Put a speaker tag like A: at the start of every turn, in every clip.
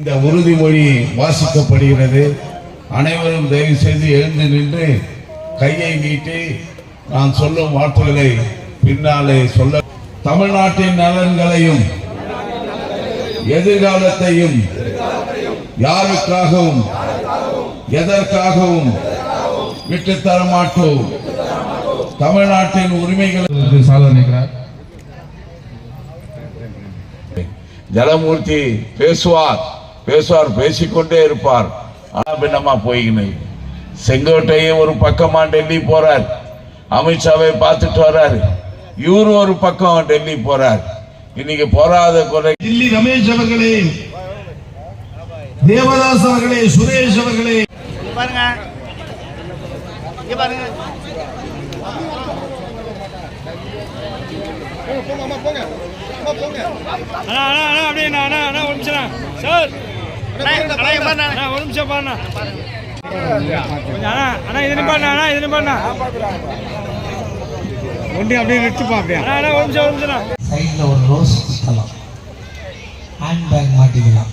A: இந்த உறுதிமொழி வாசிக்கப்படுகிறது. அனைவரும் தயவு செய்து எழுந்து நின்று கையை நீட்டி நான் சொல்லும் வார்த்தைகளை பின்னாலே சொல்ல தமிழ்நாட்டின் நலன்களையும் எதிர்காலத்தையும் யாருக்காகவும் எதற்காகவும் விட்டுத் தர மாட்டோம். தமிழ்நாட்டின் உரிமைகள்
B: சாதனைக்கிறார்
A: ஜலமூர்த்தி பேசுவார். பேசுவார் பேசிக்கொண்டே இருப்பார். ஆனா பின்னமா போய்கினு செங்கோட்டையும் ஒரு பக்கமா டெல்லி போறார். அமித்ஷாவை பார்த்துட்டு வர்றாரு. இவரு ஒரு பக்கம் டெல்லி போறார். இன்னைக்கு போராத குறை
C: தில்லி ரமேஷ் அவர்களே தேவதாஸ் அவர்களே சுரேஷ் அவர்களே.
D: இங்க பாருங்க. இங்க பாருங்க.
E: அண்ணா அண்ணா அண்ணா அப்படியே அண்ணா அண்ணா அண்ணா ஒரு நிமிஷம் சார் ஒரு நிமிஷம் பாருண்ணா. கொஞ்சம் அண்ணா அண்ணா இது நிப்பாண்ணா அண்ணா இது நிப்பாண்ணா. வண்டி அப்படியே நிறுத்துப்பா அப்படியே அண்ணா அண்ணா ஒரு நிமிஷம் ஒரு நிமிஷம்
F: சைடில் ஒரு ரோஸ் குத்தலாம் ஹேண்ட் பேக் மாட்டிக்கலாம்.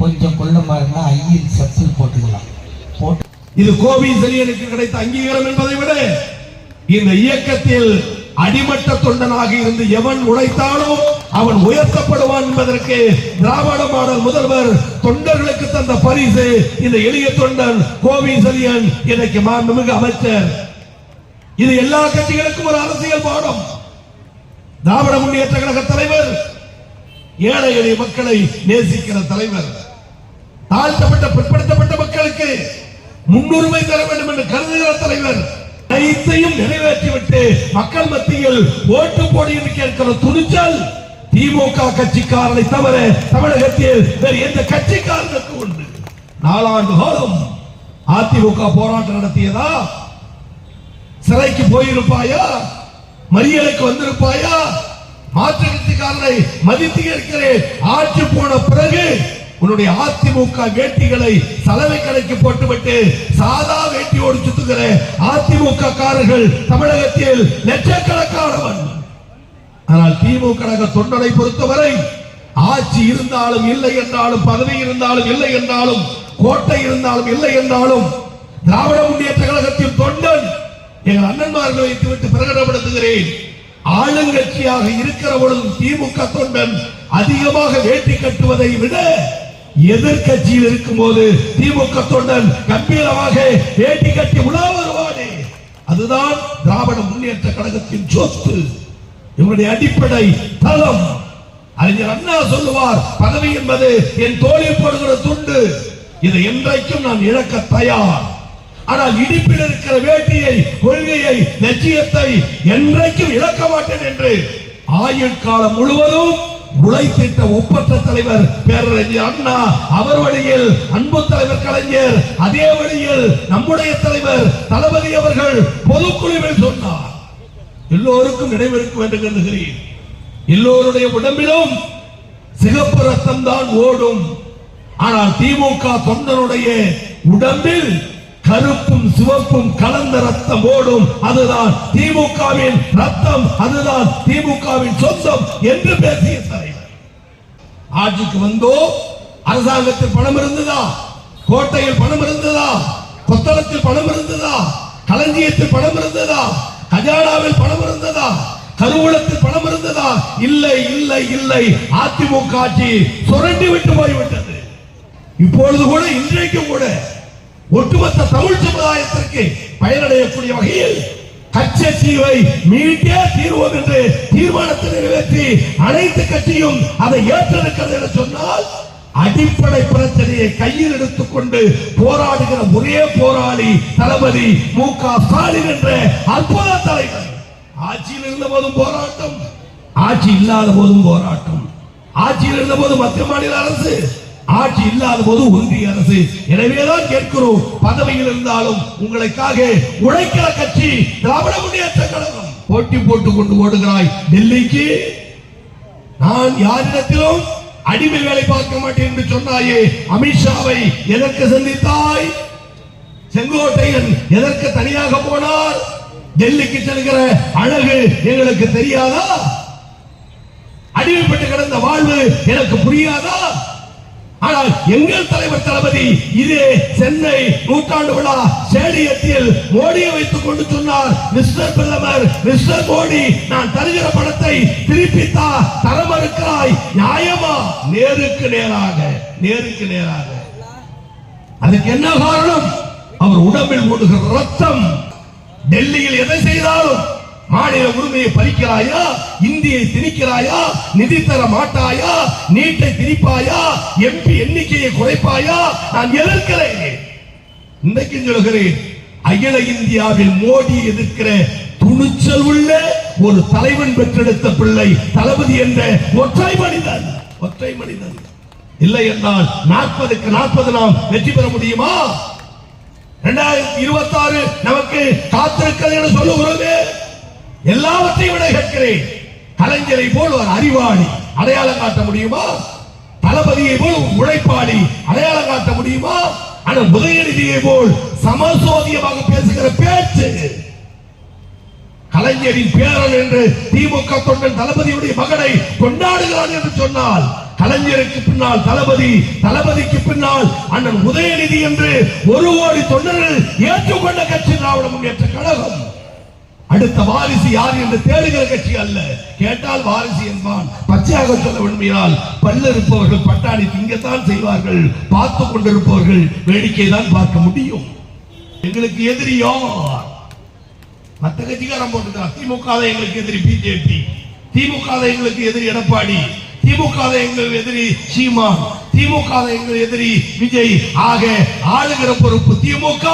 F: கொஞ்சம் குள்ளமாக இருந்தால் ஐயில் செப்பல் போட்டுக்கலாம். போட்டு
C: இது கோபி செலியனுக்கு கிடைத்த அங்கீகாரம் என்பதை விட இந்த இயக்கத்தில் அடிமட்ட தொண்டனாக இருந்து எவன் உழைத்தாலும் அவன் உயர்த்தப்படுவான் என்பதற்கு திராவிட மாடல் முதல்வர் தொண்டர்களுக்கு தந்த பரிசு. இந்த எளிய தொண்டன் கோபி செலியன் இன்னைக்கு மாண்புமிகு அமைச்சர். இது எல்லா கட்சிகளுக்கும் ஒரு அரசியல் பாடம். திராவிட முன்னேற்ற கழக தலைவர் ஏழை எளிய மக்களை நேசிக்கிற தலைவர் தாழ்த்தப்பட்ட பிற்படுத்தப்பட்ட மக்களுக்கு முன்னுரிமை தர வேண்டும் என்று கருதுகிற தலைவர் அனைத்தையும் நிறைவேற்றிவிட்டு மக்கள் மத்தியில் ஓட்டு போடு என்று கேட்கிற துணிச்சல் திமுக கட்சிக்காரனை தவிர தமிழகத்தில் வேறு எந்த கட்சிக்காரனுக்கு உண்டு. நாலாண்டு காலம் அதிமுக போராட்டம் நடத்தியதா? சிறைக்கு போயிருப்பாயா? மறியலுக்கு வந்திருப்பாயா? மாற்று கட்சிக்காரனை மதித்து இருக்கிறேன் ஆட்சி போன பிறகு உன்னுடைய அதிமுக வேட்டிகளை சலவை கடைக்கு போட்டுவிட்டு சாதா வேட்டியோடு சுத்துகிற அதிமுக காரர்கள் தமிழகத்தில் லட்சக்கணக்கானவன். ஆனால் திமுக கழக தொண்டனை பொறுத்தவரை ஆட்சி இருந்தாலும் இல்லை என்றாலும் பதவி இருந்தாலும் இல்லை என்றாலும் கோட்டை இருந்தாலும் இல்லை என்றாலும் திராவிட முன்னேற்ற கழகத்தின் தொண்டன் எங்கள் அண்ணன்மார்களை வைத்துவிட்டு பிரகடனப்படுத்துகிறேன். ஆளுங்கட்சியாக இருக்கிற பொழுதும் திமுக தொண்டன் அதிகமாக வேட்டி கட்டுவதை விட எதிர்கட்சியில் இருக்கும்போது திமுக தொண்டன் கம்பீரமாக வேட்டி கட்டி உலா வருவானே. அதுதான் திராவிட முன்னேற்ற கழகத்தின் சொத்து. இவருடைய அடிப்படை தளம். அறிஞர் அண்ணா சொல்லுவார் பதவி என்பது என் தோழில் போடுகிற துண்டு. இதை என்றைக்கும் நான் இழக்க தயார். ஆனால் இடிப்பில் இருக்கிற வேட்டியை கொள்கையை லட்சியத்தை என்றைக்கும் இழக்க மாட்டேன் என்று ஆயுள் காலம் முழுவதும் உழைத்திட்ட ஒப்பற்ற தலைவர் பேரறிஞர் அண்ணா அவர் வழியில் அன்பு தலைவர் கலைஞர் அதே வழியில் நம்முடைய தலைவர் தளபதி அவர்கள் பொதுக்குழுவில் சொன்னார். எல்லோருக்கும் நினைவிருக்கும் என்று கருதுகிறேன் எல்லோருடைய உடம்பிலும் சிகப்பு ரத்தம் தான் ஓடும். ஆனால் திமுக தொண்டனுடைய உடம்பில் கருப்பும் சிவப்பும் கலந்த ரத்தம் ஓடும். அதுதான் திமுகவின் ரத்தம் அதுதான் திமுகவின் சொந்தம் என்று பேசிய தலைவர். ஆட்சிக்கு வந்தோ அரசாங்கத்தில் பணம் இருந்ததா? கோட்டையில் பணம் இருந்ததா? கொத்தளத்தில் பணம் இருந்ததா? களஞ்சியத்தில் பணம் இருந்ததா? கஜானாவில் பணம் இருந்ததா? கருவூலத்தில் பணம் இருந்ததா? இல்லை இல்லை இல்லை. அதிமுக ஆட்சி சுரண்டி விட்டு போய்விட்டது. இப்பொழுது கூட இன்றைக்கும் கூட ஒட்டுமொத்த தமிழ் சமுதாயத்திற்கு பயனடையக்கூடிய வகையில் கச்சத்தீவை மீட்டே தீர்வோம் என்று தீர்மானத்தை நிறைவேற்றி அனைத்து கட்சியும் அதை ஏற்றிருக்கிறது என்று சொன்னால் அடிப்படை பிரச்சனையை கையில் எடுத்துக்கொண்டு போராடுகிற ஒரே போராளி தளபதி மு க ஸ்டாலின் என்ற அற்புத தலைவர். ஆட்சியில் இருந்த போதும் போராட்டம் ஆட்சி இல்லாத போதும் போராட்டம் ஆட்சியில் இருந்த போது மத்திய மாநில அரசு ஆட்சி இல்லாத போது ஒன்றிய அரசு. எனவேதான் கேட்கிறோம் பதவியில் இருந்தாலும் உங்களுக்காக உழைக்கிற கட்சி திராவிட முன்னேற்ற கழகம். போட்டி போட்டுக் கொண்டு ஓடுகிறாய். டெல்லிக்கு நான் யாரிடத்திலும் அடிமை வேலை பார்க்க மாட்டேன் என்று சொன்னாயே அமித்ஷாவை எதற்கு சந்தித்தாய்? செங்கோட்டையன் எதற்கு தனியாக போனார்? டெல்லிக்கு செல்கிற அழகு எங்களுக்கு தெரியாதா? அடிமைப்பட்டு கிடந்த வாழ்வு எனக்கு புரியாதா? ஆனால் எங்கள் தலைவர் தளபதி இதே சென்னை நூற்றாண்டு விழா ஸ்டேடியத்தில் மோடியை வைத்துக் கொண்டு சொன்னார் மிஸ்டர் பிரதமர் மிஸ்டர் மோடி நான் தருகிற பணத்தை திருப்பித்தா தர மறுக்கிறாய் நியாயமா? நேருக்கு நேராக நேருக்கு நேராக. அதுக்கு என்ன காரணம்? அவர் உடம்பில் ஓடுகிற ரத்தம். டெல்லியில் எதை செய்தாலும் மாநில உரிமையை பறிக்கிறாயா? இந்தியை திணிக்கிறாயா? நிதி தர மாட்டாயா? நீட்டை திணிப்பாயா? எம்பி எண்ணிக்கையை குறைப்பாயா? நான் எதிர்க்கிறேன் இன்றைக்கு சொல்கிறேன் அகில இந்தியாவில் மோடி எதிர்க்கிற துணிச்சல் உள்ள ஒரு தலைவன் பெற்றெடுத்த பிள்ளை தளபதி என்ற ஒற்றை மனிதன் ஒற்றை மனிதன். இல்லை என்றால் நாற்பதுக்கு நாற்பது நாம் வெற்றி பெற முடியுமா? இரண்டாயிரத்தி இருபத்தி ஆறு நமக்கு காத்திருக்கிறது என்று சொல்லுகிறது. எல்லாவற்றையும் விட கேட்கிறேன். கலைஞரை போல் ஒரு அறிவாளி. அடையாளம் காட்ட முடியுமா? தளபதியை போல் உழைப்பாளி. அடையாளம் காட்ட முடியுமா? ஆனால் உதயநிதியை போல் சமசோதியமாக பேசுகிற பேச்சு. கலைஞரின் பேரன் என்று திமுக தொண்டன் தளபதியுடைய மகனை கொண்டாடுகிறான் என்று சொன்னால் கலைஞருக்கு பின்னால் தளபதி தளபதிக்கு பின்னால் அண்ணன் உதயநிதி என்று ஒரு கோடி தொண்டர்கள் ஏற்றுக்கொண்ட கட்சி திராவிட முன்னேற்ற கழகம். அடுத்த வாரிசு யார் என்று தேடுகிற கட்சி அல்ல. கேட்டால் வாரிசு என்பான். பச்சையாக சொல்ல விரும்பினால் பல்ல இருப்பவர்கள் பட்டாணி திங்கத்தான் செய்வார்கள். பார்த்து கொண்டிருப்பவர்கள் வேடிக்கை தான் பார்க்க முடியும். எங்களுக்கு எதிரி யார்? மத்த கட்சிக்காரன் போட்டுட்டான் திமுக எங்களுக்கு எதிரி பிஜேபி திமுக எங்களுக்கு எதிரி எடப்பாடி. திமுக எங்களுக்கு எதிரி சீமான். திமுக எங்களுக்கு எதிரி விஜய். ஆக ஆளுகிற பொறுப்பு திமுக.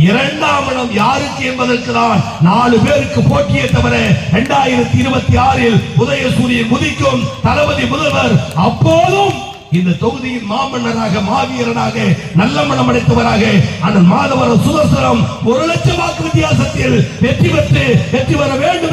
C: இரண்டாம் இடம் யாருக்கு என்பதற்கு தான் நாலு பேருக்கு போட்டியே தவிர இரண்டாயிரத்தி இருபத்தி ஆறில் உதயசூரியன் குதிக்கும் தளபதி முதல்வர் அப்போதும் இந்த தொகுதியின் மாமன்னராக மாவீரனாக நல்ல மனம் அடைத்தவராக அண்ணன் மாதவர சுதந்திரம் ஒரு லட்சம் வாக்கு வித்தியாசத்தில் வெற்றி பெற்று வெற்றி பெற வேண்டும்